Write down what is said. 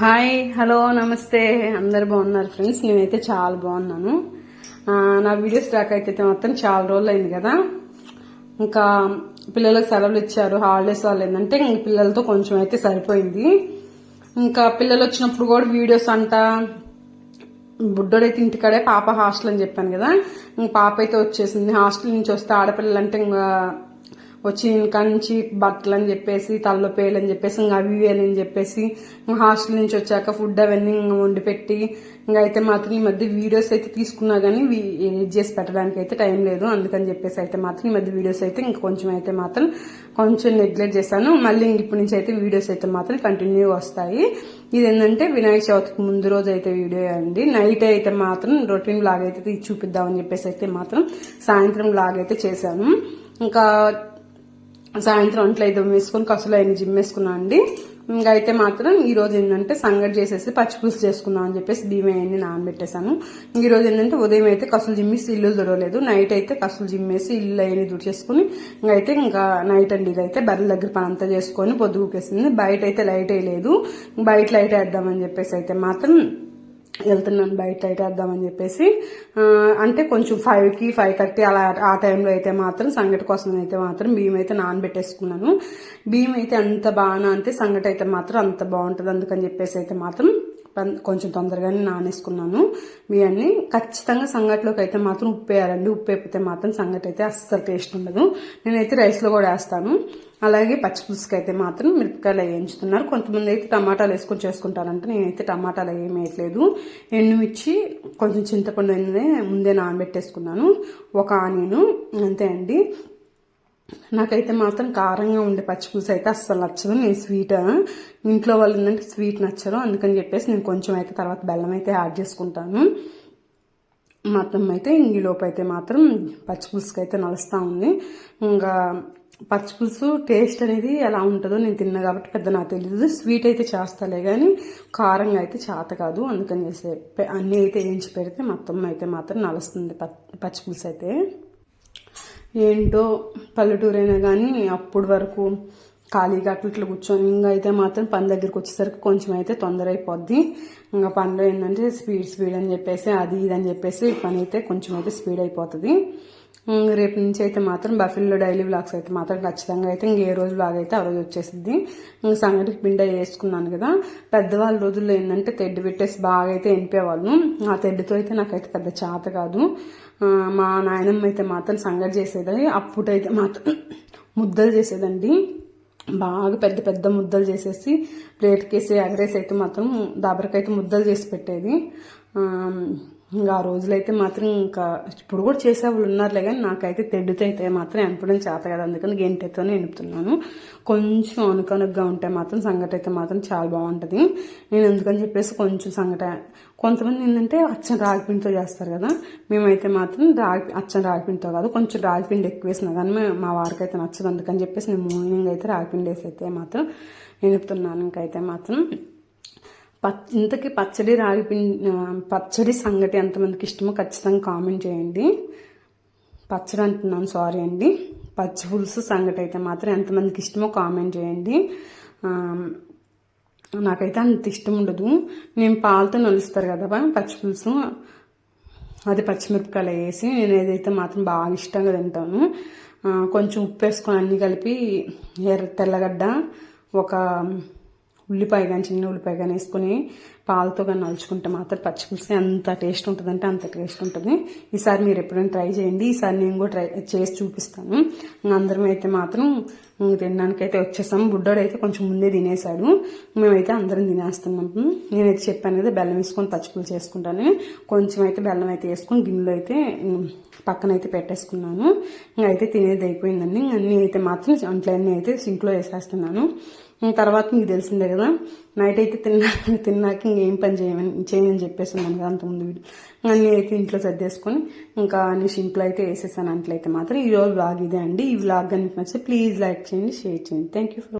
Hi hello నమస్తే. అందరు బాగున్నారు ఫ్రెండ్స్? నేనైతే చాలా బాగున్నాను. నా వీడియోస్ స్టాక్ అయితే మొత్తం చాలా రోజులు అయింది కదా. ఇంకా పిల్లలకు సెలవులు ఇచ్చారు హాలిడేస్ వాళ్ళు ఏంటంటే ఇంక పిల్లలతో కొంచెం అయితే సరిపోయింది. ఇంకా పిల్లలు వచ్చినప్పుడు కూడా వీడియోస్ అంట. బుడ్డోడైతే ఇంటికాడే పాప హాస్టల్ అని చెప్పాను కదా. ఇంక పాప అయితే వచ్చేసింది. హాస్టల్ నుంచి వస్తే ఆడపిల్లలు అంటే ఇంకా వచ్చి ఇంకా నుంచి బట్టలు అని చెప్పేసి తల్లో పేలు అని చెప్పేసి ఇంకా అవి వేయాలని అని చెప్పేసి హాస్టల్ నుంచి వచ్చాక ఫుడ్ అవన్నీ ఇంకా వండి పెట్టి ఇంకా అయితే మాత్రం ఈ మధ్య వీడియోస్ అయితే తీసుకున్నా కానీ ఎడిట్ చేసి పెట్టడానికి అయితే టైం లేదు. అందుకని చెప్పేసి అయితే మాత్రం ఈ మధ్య వీడియోస్ అయితే ఇంక కొంచెం అయితే మాత్రం కొంచెం నెగ్లెక్ట్ చేశాను. మళ్ళీ ఇంక ఇప్పటి నుంచి అయితే వీడియోస్ అయితే మాత్రం కంటిన్యూ వస్తాయి. ఇది ఏంటంటే వినాయక చవితికి ముందు రోజు అయితే వీడియో అండి. నైట్ అయితే మాత్రం రొటీన్ బ్లాగ్ అయితే చూపిద్దామని చెప్పేసి అయితే మాత్రం సాయంత్రం బ్లాగ్ అయితే చేశాను. ఇంకా సాయంత్రం ఒంట్లో అయితే వేసుకొని కసులు అయిన జిమ్ వేసుకున్నాను అండి. ఇంకా అయితే మాత్రం ఈ రోజు ఏంటంటే సంగటి చేసేసి పచ్చిపులుసు చేసుకుందాం అని చెప్పేసి బియ్యం అయ్యి నానబెట్టేశాను. ఈ రోజు ఏంటంటే ఉదయం అయితే కసులు జిమ్మేసి ఇల్లు దొరవలేదు నైట్ అయితే కసులు జిమ్మేసి ఇల్లు అయ్యి దుడిచేసుకుని ఇంకా అయితే ఇంకా నైట్ అండి ఇదైతే బర్రెల దగ్గర పని అంతా చేసుకొని పొద్దుగుకేసింది. బయట అయితే లైట్ వేయలేదు బయట లైట్ వేద్దామని చెప్పేసి అయితే మాత్రం వెళ్తున్నాను బయట అయితే వేద్దామని చెప్పేసి. అంటే కొంచెం ఫైవ్కి ఫైవ్ థర్టీ అలా ఆ టైంలో అయితే మాత్రం సంగటి కోసం అయితే మాత్రం బియ్యం అయితే నానబెట్టేసుకున్నాను. బియ్యం అయితే అంత బాగా అంటే సంగటి అయితే మాత్రం అంత బాగుంటుంది. అందుకని చెప్పేసి అయితే మాత్రం కొంచెం తొందరగానే నానేసుకున్నాను. బియ్యాన్ని ఖచ్చితంగా సంగట్లోకి అయితే మాత్రం ఉప్పు వేయాలండి ఉప్పు వేపితే మాత్రం సంగటి అయితే అస్సలు టేస్ట్ ఉండదు. నేనైతే రైస్లో కూడా వేస్తాను. అలాగే పచ్చిపులుసుకి అయితే మాత్రం మిరపకాయలు వేయించుతున్నారు కొంతమంది అయితే టమాటాలు వేసుకొని చేసుకుంటారంటే. నేనైతే టమాటాలు ఏం వేయట్లేదు. ఎండుమిర్చి కొంచెం చింతపండు అనేది ముందే నానబెట్టేసుకున్నాను. ఒక ఆనియను అంతే అండి. నాకైతే మాత్రం కారంగా ఉండే పచ్చిపులుసు అయితే అస్సలు నచ్చదు. నేను స్వీట్ ఇంట్లో వాళ్ళు ఏంటంటే స్వీట్ నచ్చరు. అందుకని చెప్పేసి నేను కొంచెం అయితే తర్వాత బెల్లం అయితే యాడ్ చేసుకుంటాను. మొత్తం అయితే ఇంగిలోపు అయితే మాత్రం పచ్చిపులుసుకి అయితే నలుస్తూ ఉంది. ఇంకా పచ్చిపులుసు టేస్ట్ అనేది ఎలా ఉంటుందో నేను తిన్నా కాబట్టి పెద్ద నాకు తెలియదు స్వీట్ అయితే చేస్తాలే కానీ కారంగా అయితే చేత కాదు. అందుకని చేసే అన్నీ అయితే వేయించి పెడితే మొత్తం అయితే మాత్రం నలుస్తుంది పచ్చిపులుసు అయితే. ఏంటో పల్లెటూరైనా కానీ అప్పుడు వరకు ఖాళీగా అట్లా ఇట్లా కూర్చొని ఇంకా అయితే మాత్రం పని దగ్గరికి వచ్చేసరికి కొంచెం అయితే తొందర అయిపోద్ది ఇంకా పనిలో ఏంటంటే స్పీడ్ స్పీడ్ అని చెప్పేసి అది ఇది అని చెప్పేసి పని అయితే కొంచెం అయితే స్పీడ్ అయిపోతుంది రేపు నుంచి అయితే మాత్రం బఫిల్లో డైలీ బ్లాగ్స్ అయితే మాత్రం ఖచ్చితంగా అయితే ఇంక ఏ రోజు బ్లాగ్ అయితే ఆ రోజు వచ్చేసింది సంగటికి పిండ వేసుకున్నాను కదా. పెద్దవాళ్ళ రోజుల్లో ఏంటంటే తెడ్డు పెట్టేసి బాగా అయితే ఎనిపేవాళ్ళు ఆ తెడ్డుతో అయితే నాకైతే పెద్ద చేత కాదు. మా నాయనమ్మ అయితే మాత్రం సంగటి చేసేది. అప్పుడైతే మాత్రం ముద్దలు చేసేదండి. బాగా పెద్ద పెద్ద ముద్దలు చేసేసి ప్లేట్కేసి ఎగరేసి అయితే మాత్రం దాబరికైతే ముద్దలు చేసి పెట్టేది. ఇంకా ఆ రోజులైతే మాత్రం ఇంకా ఇప్పుడు కూడా చేసేవాళ్ళు ఉన్నారులే కానీ నాకైతే తెడ్డుతో అయితే మాత్రం ఎనపడం చేత కదా. అందుకని గెంటెతోనే ఎనుపుతున్నాను. కొంచెం అనుకనుగ్గా ఉంటే మాత్రం సంగటి అయితే మాత్రం చాలా బాగుంటుంది. నేను ఎందుకని చెప్పేసి కొంచెం సంగట కొంతమంది ఏంటంటే అచ్చం రాగిపిండితో చేస్తారు కదా. మేమైతే మాత్రం రాగి అచ్చం రాగిపిండితో కాదు కొంచెం రాగిపిండి ఎక్కువ వేసినా కానీ మా వారికి అయితే నచ్చదు. అందుకని చెప్పేసి నేను మార్నింగ్ అయితే రాగిపిండి వేసి అయితే మాత్రం ఎనుపుతున్నాను. ఇంకైతే మాత్రం పచ్ ఇంతకీ పచ్చడి రాగిపిండి పచ్చడి సంగటి ఎంతమందికి ఇష్టమో ఖచ్చితంగా కామెంట్ చేయండి. పచ్చడి అంటున్నాను సారీ అండి. పచ్చి పులుసు సంగటి అయితే మాత్రం ఎంతమందికి ఇష్టమో కామెంట్ చేయండి. నాకైతే అంత ఇష్టం ఉండదు. నేను పాలతో నలుస్తారు కదా పచ్చి పులుసు. అది పచ్చిమిరపకాయలు వేసి నేను ఏదైతే మాత్రం బాగా ఇష్టంగా తింటాను. కొంచెం ఉప్పు వేసుకొని అన్నీ కలిపి ఎర్ర తెల్లగడ్డ ఒక ఉల్లిపాయ కానీ చిన్న ఉల్లిపాయ కానీ వేసుకొని పాలతో కానీ నలుచుకుంటే మాత్రం పచ్చిపులుసు ఎంత టేస్ట్ ఉంటుందంటే అంత టేస్ట్ ఉంటుంది. ఈసారి మీరు ఎప్పుడైనా ట్రై చేయండి. ఈసారి నేను కూడా ట్రై చేసి చూపిస్తాను. అందరం అయితే మాత్రం తినడానికి అయితే వచ్చేసాం. బుడ్డోడు అయితే కొంచెం ముందే తినేశాడు. మేమైతే అందరం తినేస్తున్నాం. నేనైతే చెప్పాను కదా బెల్లం వేసుకొని పచ్చిపులు చేసుకుంటాను కొంచెం అయితే బెల్లం అయితే వేసుకొని గిన్నెలో అయితే పక్కన అయితే పెట్టేసుకున్నాను. అయితే తినేది అయిపోయిందండి. ఇంక అన్నీ అయితే మాత్రం అంట్లో అన్నీ అయితే సింక్లో వేసేస్తున్నాను. తర్వాత మీకు తెలిసిందే కదా నైట్ అయితే తిన్నా తిన్నాక ఇంకేం పని చేయమని చేయమని చెప్పేసి ఉన్నాను కదా అంతకుముందు వీడియో. అన్నీ అయితే ఇంట్లో సర్దేసుకొని ఇంకా అన్ని సింపుల్ అయితే వేసేసాను అంట్లయితే మాత్రం. ఈరోజు బ్లాగ్ ఇదే అండి. ఈ బ్లాగ్ కనుక నచ్చితే ప్లీజ్ లైక్ చేయండి షేర్ చేయండి. Thank you for